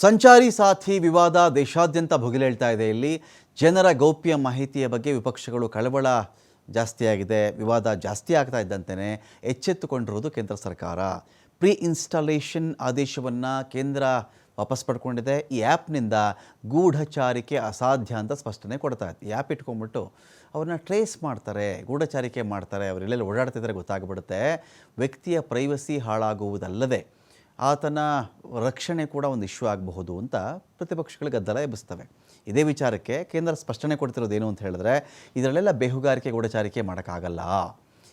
ಸಂಚಾರಿ ಸಾಥಿ ವಿವಾದ ದೇಶಾದ್ಯಂತ ಭುಗಿಲೇಳ್ತಾ ಇದೆ. ಇಲ್ಲಿ ಜನರ ಗೌಪ್ಯ ಮಾಹಿತಿಯ ಬಗ್ಗೆ ವಿಪಕ್ಷಗಳು ಕಳವಳ ಜಾಸ್ತಿಯಾಗಿದೆ. ವಿವಾದ ಜಾಸ್ತಿ ಆಗ್ತಾ ಇದ್ದಂತೆಯೇ ಎಚ್ಚೆತ್ತುಕೊಂಡಿರುವುದು ಕೇಂದ್ರ ಸರ್ಕಾರ. ಪ್ರೀ ಇನ್ಸ್ಟಾಲೇಷನ್ ಆದೇಶವನ್ನು ಕೇಂದ್ರ ವಾಪಸ್ ಪಡ್ಕೊಂಡಿದೆ. ಈ ಆ್ಯಪ್ನಿಂದ ಗೂಢಚಾರಿಕೆ ಅಸಾಧ್ಯ ಅಂತ ಸ್ಪಷ್ಟನೆ ಕೊಡ್ತಾ ಇತ್ತು ಈ ಆ್ಯಪ್ ಇಟ್ಕೊಂಡ್ಬಿಟ್ಟು ಅವ್ರನ್ನ ಟ್ರೇಸ್ ಮಾಡ್ತಾರೆ, ಗೂಢಚಾರಿಕೆ ಮಾಡ್ತಾರೆ. ಅವ್ರು ಎಲ್ಲೆಲ್ಲಿ ಓಡಾಡ್ತಿದ್ದಾರೆ ಗೊತ್ತಾಗ್ಬಿಡುತ್ತೆ. ವ್ಯಕ್ತಿಯ ಪ್ರೈವಸಿ ಹಾಳಾಗುವುದಲ್ಲದೆ ಆತನ ರಕ್ಷಣೆ ಕೂಡ ಒಂದು ಇಶ್ಯೂ ಆಗಬಹುದು ಅಂತ ಪ್ರತಿಪಕ್ಷಗಳು ಗದ್ದಲ ಎಬ್ಬಿಸ್ತವೆ. ಇದೇ ವಿಚಾರಕ್ಕೆ ಕೇಂದ್ರ ಸ್ಪಷ್ಟನೆ ಕೊಡ್ತಿರೋದೇನು ಅಂತ ಹೇಳಿದ್ರೆ, ಇದರಲ್ಲೆಲ್ಲ ಬೇಹುಗಾರಿಕೆ ಗೂಢಚಾರಿಕೆ ಮಾಡೋಕ್ಕಾಗಲ್ಲ.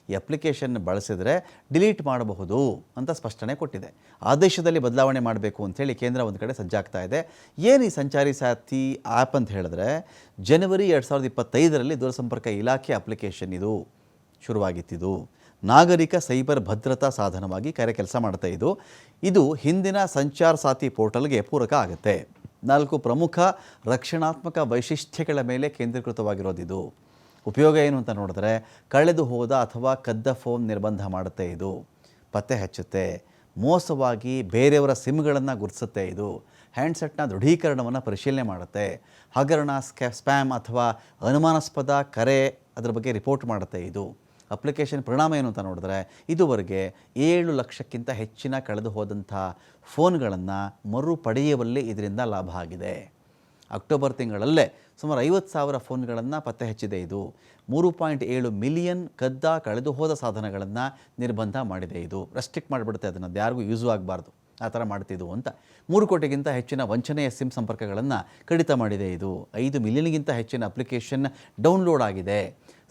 ಈ ಅಪ್ಲಿಕೇಶನ್ ಬಳಸಿದರೆ ಡಿಲೀಟ್ ಮಾಡಬಹುದು ಅಂತ ಸ್ಪಷ್ಟನೆ ಕೊಟ್ಟಿದೆ. ಆದೇಶದಲ್ಲಿ ಬದಲಾವಣೆ ಮಾಡಬೇಕು ಅಂಥೇಳಿ ಕೇಂದ್ರ ಒಂದು ಕಡೆ ಸಜ್ಜಾಗ್ತಾ ಇದೆ. ಏನು ಈ ಸಂಚಾರಿ ಸಾಥಿ ಆ್ಯಪ್ ಅಂತ ಹೇಳಿದ್ರೆ, ಜನವರಿ ಎರಡು ಸಾವಿರದ ಇಪ್ಪತ್ತೈದರಲ್ಲಿ ದೂರಸಂಪರ್ಕ ಇಲಾಖೆ ಅಪ್ಲಿಕೇಶನ್ ಇದು, ಶುರುವಾಗಿತ್ತಿದು. ನಾಗರಿಕ ಸೈಬರ್ ಭದ್ರತಾ ಸಾಧನವಾಗಿ ಕಾರ್ಯ ಕೆಲಸ ಮಾಡುತ್ತೆ ಇದು. ಇದು ಹಿಂದಿನ ಸಂಚಾರ ಸಾಥಿ ಪೋರ್ಟಲ್ಗೆ ಪೂರಕ ಆಗುತ್ತೆ. ನಾಲ್ಕು ಪ್ರಮುಖ ರಕ್ಷಣಾತ್ಮಕ ವೈಶಿಷ್ಟ್ಯಗಳ ಮೇಲೆ ಕೇಂದ್ರೀಕೃತವಾಗಿರೋದಿದು ಉಪಯೋಗ ಏನು ಅಂತ ನೋಡಿದ್ರೆ ಕಳೆದು ಹೋದ ಅಥವಾ ಕದ್ದ ಫೋನ್ ನಿರ್ಬಂಧ ಮಾಡುತ್ತೆ ಇದು. ಪತ್ತೆ ಹಚ್ಚುತ್ತೆ. ಮೋಸವಾಗಿ ಬೇರೆಯವರ ಸಿಮ್ಗಳನ್ನು ಗುರುತಿಸುತ್ತೆ ಇದು. ಹ್ಯಾಂಡ್ಸೆಟ್ನ ದೃಢೀಕರಣವನ್ನು ಪರಿಶೀಲನೆ ಮಾಡುತ್ತೆ. ಹಗರಣ ಸ್ಕ್ಯಾ, ಸ್ಪ್ಯಾಮ್ ಅಥವಾ ಅನುಮಾನಾಸ್ಪದ ಕರೆ ಅದರ ಬಗ್ಗೆ ರಿಪೋರ್ಟ್ ಮಾಡುತ್ತೆ ಇದು. ಅಪ್ಲಿಕೇಶನ್ ಪರಿಣಾಮ ಏನು ಅಂತ ನೋಡಿದ್ರೆ ಇದುವರೆಗೆ ಏಳು ಲಕ್ಷಕ್ಕಿಂತ ಹೆಚ್ಚಿನ ಕಳೆದು ಹೋದಂಥ ಫೋನ್ಗಳನ್ನು ಮರುಪಡೆಯುವಲ್ಲಿ ಇದರಿಂದ ಲಾಭ ಆಗಿದೆ. ಅಕ್ಟೋಬರ್ ತಿಂಗಳಲ್ಲೇ ಸುಮಾರು ಐವತ್ತು ಸಾವಿರ ಫೋನ್ಗಳನ್ನು ಪತ್ತೆ ಹಚ್ಚಿದೆ ಇದು. ಮೂರು ಪಾಯಿಂಟ್ ಏಳು ಮಿಲಿಯನ್ ಕದ್ದ ಕಳೆದು ಹೋದ ಸಾಧನಗಳನ್ನು ನಿರ್ಬಂಧ ಮಾಡಿದೆ ಇದು. ರೆಸ್ಟ್ರಿಕ್ಟ್ ಮಾಡಿಬಿಡುತ್ತೆ, ಅದನ್ನು ಅದು ಯಾರಿಗೂ ಯೂಸು ಆಗಬಾರ್ದು. ಆ ಥರ ಮಾಡ್ತಿದ್ವು ಅಂತ. ಮೂರು ಕೋಟಿಗಿಂತ ಹೆಚ್ಚಿನ ವಂಚನೆಯ ಸಿಮ್ ಸಂಪರ್ಕಗಳನ್ನು ಕಡಿತ ಮಾಡಿದೆ ಇದು. ಐದು ಮಿಲಿಯನ್ಗಿಂತ ಹೆಚ್ಚಿನ ಅಪ್ಲಿಕೇಶನ್ ಡೌನ್ಲೋಡ್ ಆಗಿದೆ.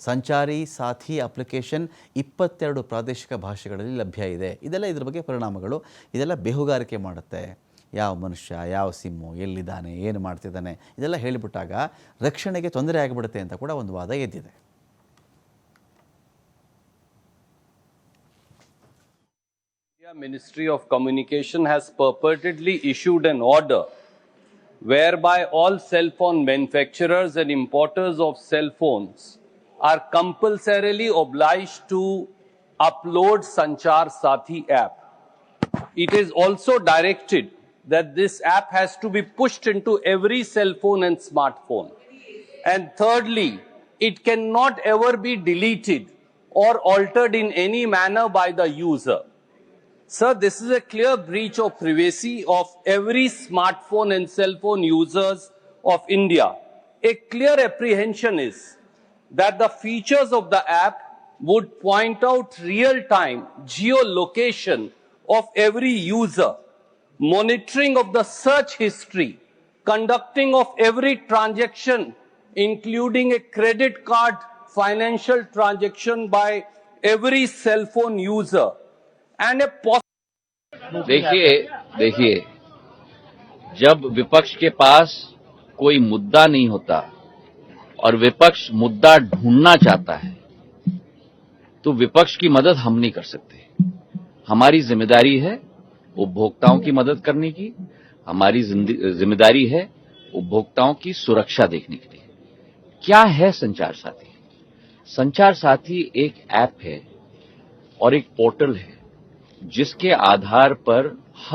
ಸಂಚಾರಿ ಸಾಥಿ ಅಪ್ಲಿಕೇಶನ್ ಇಪ್ಪತ್ತೆರಡು ಪ್ರಾದೇಶಿಕ ಭಾಷೆಗಳಲ್ಲಿ ಲಭ್ಯ ಇದೆ. ಇದೆಲ್ಲ ಇದ್ರ ಬಗ್ಗೆ ಪರಿಣಾಮಗಳು ಇದೆಲ್ಲ ಬೇಹುಗಾರಿಕೆ ಮಾಡುತ್ತೆ. ಯಾವ ಮನುಷ್ಯ, ಯಾವ ಸಿಮ್ಮು ಎಲ್ಲಿದ್ದಾನೆ, ಏನು ಮಾಡ್ತಿದ್ದಾನೆ, ಇದೆಲ್ಲ ಹೇಳಿಬಿಟ್ಟಾಗ ರಕ್ಷಣೆಗೆ ತೊಂದರೆ ಆಗಿಬಿಡುತ್ತೆ ಅಂತ ಕೂಡ ಒಂದು ವಾದ ಎದ್ದಿದೆ. Ministry of Communication has purportedly issued an order whereby all cell phone manufacturers and importers of cell phones are compulsorily obliged to upload Sanchar Sathi app. It is also directed that this app has to be pushed into every cell phone and smartphone. And thirdly, it cannot ever be deleted or altered in any manner by the user. Sir, this is a clear breach of privacy of every smartphone and cell phone users of India. A clear apprehension is that the features of the app would point out real-time geolocation of every user, monitoring of the search history, conducting of every transaction, including a credit card financial transaction by every cell phone user, and a possible देखिए देखिए जब विपक्ष के पास कोई मुद्दा नहीं होता और विपक्ष मुद्दा ढूंढना चाहता है तो विपक्ष की मदद हम नहीं कर सकते। हमारी ज़िम्मेदारी है उपभोक्ताओं की मदद करने की, हमारी ज़िम्मेदारी है उपभोक्ताओं की सुरक्षा देखने के लिए। क्या है संचार साथी? संचार साथी एक ऐप है और एक पोर्टल है, जिसके आधार पर